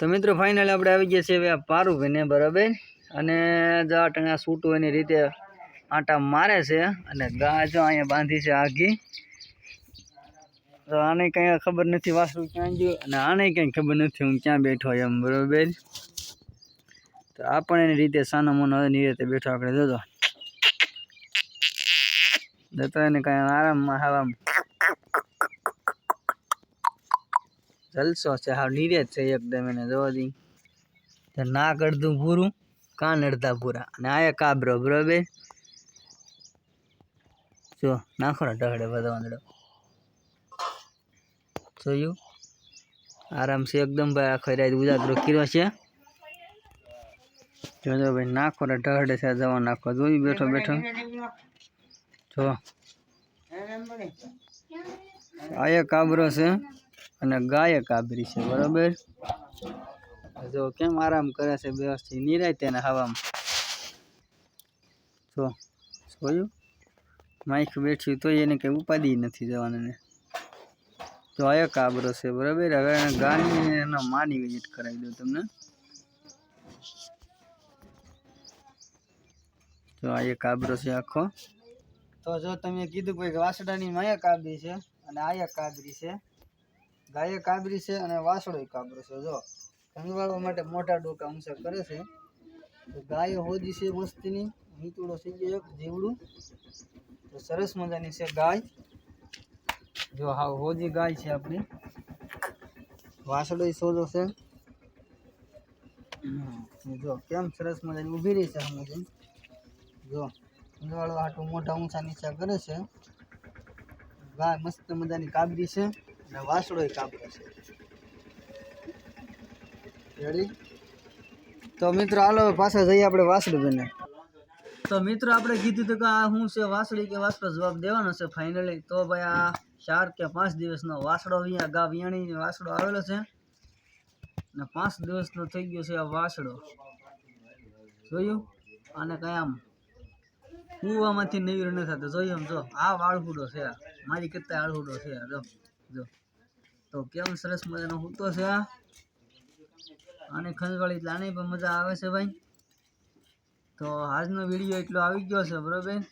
તો મિત્રો ફાઇનલ આપણે આવી ગયા છીએ હવે આ પારુભાઈને બરાબર? અને જો આ ટણા સૂટું એની રીતે આટા મારે છે અને ગા જો અહીંયા બાંધી છે આઘી તો આને કંઈ ખબર નથી વાસરું ક્યાં ગયું અને આને કંઈ ખબર નથી હું ક્યાં બેઠો એમ, બરાબર? તો આ પણ એની રીતે સાનો મોનો એની રીતે બેઠો આપણે, જોજો. જતો એને કાંઈ આરામમાં હવામાં જલસો છે હાવ નીરેજ છે એકદમ એને જોવા દી તો નાક અડધું પૂરું કાન અડધા પૂરા અને આ એક કાબરો બરોબર જો, નાખો ને ટહડે બધો વાંદડો જોયું? આરામ છે એકદમ ભાઈ આખો રાત ઉજાગરો કર્યો છે. જોજો ભાઈ, નાખો ને ટહડે છે જવા નાખો. જોયું બેઠો બેઠો. જો. આ એક કાબરો છે. અને ગાય કાબરી છે, બરાબર? જો કેમ આરામ કરે છે વ્યવસ્થિત, નિરાય તેને હવામાં. જો, જોયું? માઇક બેઠ્યું તો એને કંઈ ઉપાધિ નથી જવાને તો આ કાબરો છે, બરોબર? હવે ગાની એનો માની વિઝિટ કરાવી દઉં તમને. તો આ એક કાબરો છે આખો. તો જો તમે કીધું કે વાસડાની માયા કાબરી છે અને આયા કાબરી છે. ગાય કાબરી છે અને વાસળો કાબરો છે. જો કંગવાળવા માટે મોટા ડોકા ઊંચા કરે છે. તો ગાય હોજી છે મસ્તીની નીચોડો થઈ ગયો એક જીવડું. તો સરસ મજાની છે ગાય. જો, હા હોજી ગાય છે આપણી. વાસળો સોજો છે. જો, કેમ સરસ મજાની ઊભી રહી છે હમણાં જો કંગવાળવા હાટું મોટા ઊંચા નીચા કરે છે. ગાય મસ્ત મજાની કાબરી છે. અને વાસળો કાબરો છે તો મિત્રો, હાલો પાસે જઈએ આપણે વાસળી બને. તો મિત્રો, આપણે કીધું હતું કે આ શું છે વાસળી કે વાસળો જવાબ દેવાનો છે ફાઇનલી તો ભાઈ, આ ચાર કે પાંચ દિવસનો વાસળો અહીંયા ગા વિયાણી વાસળો આવેલો છે. અને પાંચ દિવસનો થઈ ગયો છે આ વાસળો જોયું? અને કઈ આમ કૂવામાંથી નવીર ન થતો. જોયું આમ જો, આ વાળહુડો છે. મારી કેટલા આળહુડો છે જો. જો. તો કેમ સરસ મજાનો હૂતો છે આ. અને ખંજવાળી આને પણ મજા આવે છે ભાઈ. તો આજનો વીડિયો એટલો આવી ગયો છે, બરોબર?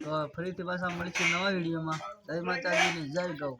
તો ફરીથી પાછા મળીશું નવા વિડીયોમાં. જય માતાજીની જય ગૌ.